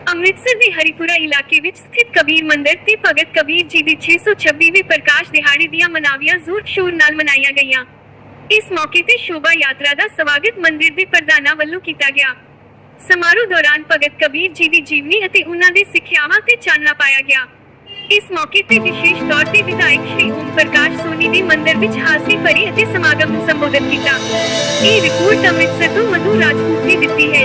ਅੰਮ੍ਰਿਤਸਰ ਦੇ ਹਰੀਪੁਰਾ ਇਲਾਕੇ ਵਿੱਚ ਸਥਿਤ ਕਬੀਰ ਮੰਦਿਰ ਤੇ ਭਗਤ ਕਬੀਰ ਜੀ ਦੀ 626ਵੀਂ ਪ੍ਰਕਾਸ਼ ਦਿਹਾੜੇ ਦੀਆਂ ਮਨਾਵੀਆਂ ਜ਼ੋਰ ਸ਼ੋਰ ਨਾਲ ਮਨਾਈਆਂ ਗਈਆਂ। ਇਸ ਮੌਕੇ ਤੇ ਸ਼ੋਭਾ ਯਾਤਰਾ ਦਾ ਸਵਾਗਤ ਮੰਦਿਰ ਦੇ ਪ੍ਰਧਾਨਾਂ ਵੱਲੋਂ ਕੀਤਾ ਗਿਆ। ਸਮਾਰੋਹ ਦੌਰਾਨ ਭਗਤ ਕਬੀਰ ਜੀ ਦੀ ਜੀਵਨੀ ਅਤੇ ਉਹਨਾਂ ਦੀ ਸਿੱਖਿਆਵਾਂ ਤੇ ਚਾਨਣਾ ਪਾਇਆ ਗਿਆ। ਇਸ ਮੌਕੇ ਤੇ ਵਿਸ਼ੇਸ਼ ਤੌਰ ਤੇ ਵਿਧਾਇਕ ਸ਼੍ਰੀ ਓਮ ਪ੍ਰਕਾਸ਼ ਸੋਨੀ ਨੇ ਮੰਦਿਰ ਵਿੱਚ ਹਾਜ਼ਰੀ ਭਰੀ ਅਤੇ ਸਮਾਗਮ ਨੂੰ ਸੰਬੋਧਨ ਕੀਤਾ। ਇਹ ਰਿਪੋਰਟ ਅੰਮ੍ਰਿਤਸਰ ਤੋਂ ਮਧੂ ਰਾਜਪੂਤ ਨੇ ਦਿੱਤੀ ਹੈ।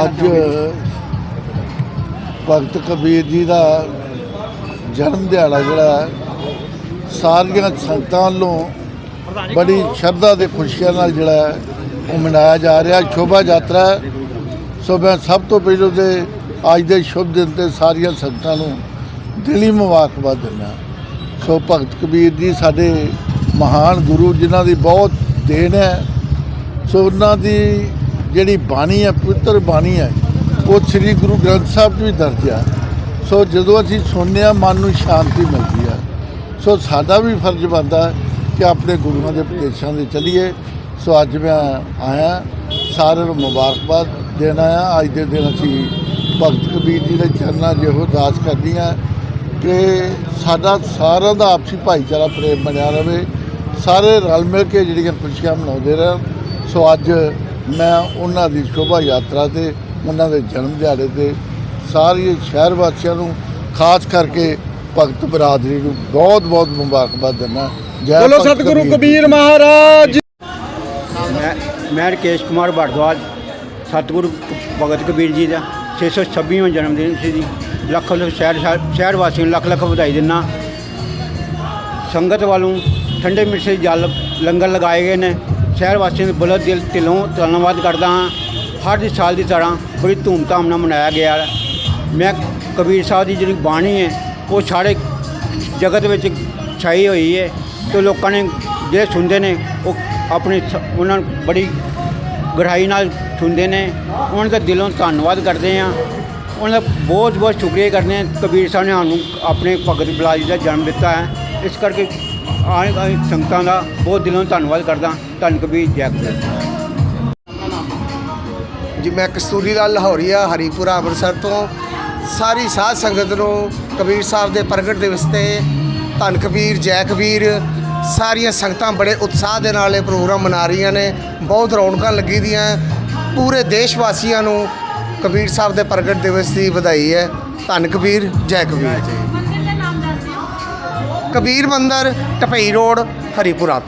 ਅੱਜ ਭਗਤ ਕਬੀਰ ਜੀ ਦਾ ਜਨਮ ਦਿਹਾੜਾ ਜਿਹੜਾ ਸਾਰੀਆਂ ਸੰਗਤਾਂ ਵੱਲੋਂ ਬੜੀ ਸ਼ਰਧਾ ਤੇ ਖੁਸ਼ੀਆਂ ਨਾਲ ਜਿਹੜਾ ਉਹ ਮਨਾਇਆ ਜਾ ਰਿਹਾ ਸ਼ੋਭਾ ਯਾਤਰਾ ਸੋ ਮੈਂ ਸਭ ਤੋਂ ਪਹਿਲਾਂ ਤੇ ਅੱਜ ਦੇ ਸ਼ੁਭ ਦਿਨ ਤੇ ਸਾਰੀਆਂ ਸੰਗਤਾਂ ਨੂੰ ਦਿਲੀ ਮੁਬਾਰਕਬਾਦ ਦਿੰਦਾ ਸੋ ਭਗਤ ਕਬੀਰ ਜੀ ਸਾਡੇ ਮਹਾਨ ਗੁਰੂ ਜਿਨ੍ਹਾਂ ਦੀ ਬਹੁਤ ਦੇਣ ਹੈ, ਸੋ ਉਹਨਾਂ ਦੀ ਜਿਹੜੀ ਬਾਣੀ ਹੈ, ਪਵਿੱਤਰ ਬਾਣੀ ਹੈ, ਉਹ ਸ੍ਰੀ ਗੁਰੂ ਗ੍ਰੰਥ ਸਾਹਿਬ 'ਚ ਵੀ ਦਰਜ ਹੈ। ਸੋ ਜਦੋਂ ਅਸੀਂ ਸੁਣਦੇ ਹਾਂ, ਮਨ ਨੂੰ ਸ਼ਾਂਤੀ ਮਿਲਦੀ ਹੈ। ਸੋ ਸਾਡਾ ਵੀ ਫਰਜ਼ ਬਣਦਾ ਕਿ ਆਪਣੇ ਗੁਰੂਆਂ ਦੇ ਉਪਦੇਸ਼ਾਂ ਦੇ ਚੱਲੀਏ। ਸੋ ਅੱਜ ਮੈਂ ਆਇਆ, ਸਾਰਿਆਂ ਨੂੰ ਮੁਬਾਰਕਬਾਦ ਦੇਣ ਆਇਆ। ਅੱਜ ਦੇ ਦਿਨ ਅਸੀਂ ਭਗਤ ਕਬੀਰ ਜੀ ਦੇ ਚਰਨਾਂ ਜਿਹੋ ਇਹੋ ਅਰਦਾਸ ਕਰਦੀ ਹਾਂ ਕਿ ਸਾਡਾ ਸਾਰਿਆਂ ਦਾ ਆਪਸੀ ਭਾਈਚਾਰਾ, ਪ੍ਰੇਮ ਬਣਿਆ ਰਹੇ। ਸਾਰੇ ਰਲ ਮਿਲ ਕੇ ਜਿਹੜੀਆਂ ਖੁਸ਼ੀਆਂ ਮਨਾਉਂਦੇ ਰਹਿਣ। ਸੋ ਅੱਜ ਮੈਂ ਉਹਨਾਂ ਦੀ ਸ਼ੋਭਾ ਯਾਤਰਾ ਤੇ ਉਹਨਾਂ ਦੇ ਜਨਮ ਦਿਹਾੜੇ ਤੇ ਸਾਰੇ ਸ਼ਹਿਰ ਵਾਸੀਆਂ ਨੂੰ ਖਾਸ ਕਰਕੇ ਭਗਤ ਬਰਾਦਰੀ ਨੂੰ ਬਹੁਤ ਬਹੁਤ ਮੁਬਾਰਕਬਾਦ ਦਿੰਦਾ। ਜੈ ਬੋਲੋ ਸਤਿਗੁਰੂ। ਕਬੀਰ ਮਹਾਰਾਜ। ਮੈਂ ਮੈਂ ਰਕੇਸ਼ ਕੁਮਾਰ ਭਰਦਵਾਜ ਸਤਿਗੁਰੂ ਭਗਤ ਕਬੀਰ ਜੀ ਦਾ 626ਵਾਂ ਜਨਮ ਦਿਨ ਸੀ ਜੀ। ਲੱਖ ਲੱਖ ਸ਼ਹਿਰ ਸ਼ਹਿਰ ਵਾਸੀਆਂ ਨੂੰ ਲੱਖ ਲੱਖ ਵਧਾਈ ਦਿੰਦਾ। ਸੰਗਤ ਵੱਲੋਂ ਠੰਡੇ ਮਿੱਠੇ ਜਲ ਲੰਗਰ ਲਗਾਏ ਗਏ ਨੇ। ਸ਼ਹਿਰ ਵਾਸੀਆਂ ਦੇ ਬੁਲਤ ਦਿਲ ਦਿਲੋਂ ਧੰਨਵਾਦ ਕਰਦਾ ਹਾਂ। ਹਰ ਸਾਲ ਦੀ ਤਰ੍ਹਾਂ ਬੜੀ ਧੂਮਧਾਮ ਨਾਲ ਮਨਾਇਆ ਗਿਆ ਹੈ। ਮੈਂ ਕਬੀਰ ਸਾਹਿਬ ਦੀ ਜਿਹੜੀ ਬਾਣੀ ਹੈ, ਉਹ ਸਾਰੇ ਜਗਤ ਵਿੱਚ ਛਾਈ ਹੋਈ ਹੈ ਤੇ ਲੋਕਾਂ ਨੇ ਜਿਹੜੇ ਸੁਣਦੇ ਨੇ, ਉਹ ਆਪਣੀ ਉਹਨਾਂ ਨੂੰ ਬੜੀ ਗਹਿਰਾਈ ਨਾਲ ਸੁਣਦੇ ਨੇ। ਉਹਨਾਂ ਦਾ ਦਿਲੋਂ ਧੰਨਵਾਦ ਕਰਦੇ ਆ ਉਹਨਾਂ ਦਾ ਬਹੁਤ ਬਹੁਤ ਸ਼ੁਕਰੀਆ ਕਰਦੇ ਹਾਂ। ਕਬੀਰ ਸਾਹਿਬ ਨੇ ਸਾਨੂੰ ਆਪਣੇ ਭਗਤ ਬਲਾਜ ਦਾ ਜਨਮ ਦਿੱਤਾ ਹੈ। ਇਸ ਕਰਕੇ ਆਏ ਆਏ ਸੰਗਤਾਂ ਦਾ ਬਹੁਤ ਦਿਲੋਂ ਧੰਨਵਾਦ ਕਰਦਾ ਧੰਨ ਕਬੀਰ ਜੈ। ਕਬੀਰ ਜੀ ਮੈਂ ਕਸਤੂਰੀ ਲਾਲ ਲਾਹੌਰੀਆ ਹਰੀਪੁਰਾ ਅੰਮ੍ਰਿਤਸਰ ਤੋਂ। ਸਾਰੀ ਸਾਧ ਸੰਗਤ ਨੂੰ ਕਬੀਰ ਸਾਹਿਬ ਦੇ ਪ੍ਰਗਟ ਦਿਵਸ ਤੇ ਧੰਨ ਕਬੀਰ ਜੈ ਕਬੀਰ ਸਾਰੀਆਂ ਸੰਗਤਾਂ ਬੜੇ ਉਤਸ਼ਾਹ ਦੇ ਨਾਲ ਇਹ ਪ੍ਰੋਗਰਾਮ ਮਨਾ ਰਹੀਆਂ ਨੇ। ਬਹੁਤ ਰੌਣਕਾਂ ਲੱਗੀ ਦੀਆਂ। ਪੂਰੇ ਦੇਸ਼ ਵਾਸੀਆਂ ਨੂੰ ਕਬੀਰ ਸਾਹਿਬ ਦੇ ਪ੍ਰਗਟ ਦਿਵਸ ਦੀ ਵਧਾਈ ਹੈ। ਧੰਨ ਕਬੀਰ ਜੈ ਕਬੀਰ ਜੀ। ਕਬੀਰ ਮੰਦਰ ਟਪਈ ਰੋਡ ਹਰੀਪੁਰਾ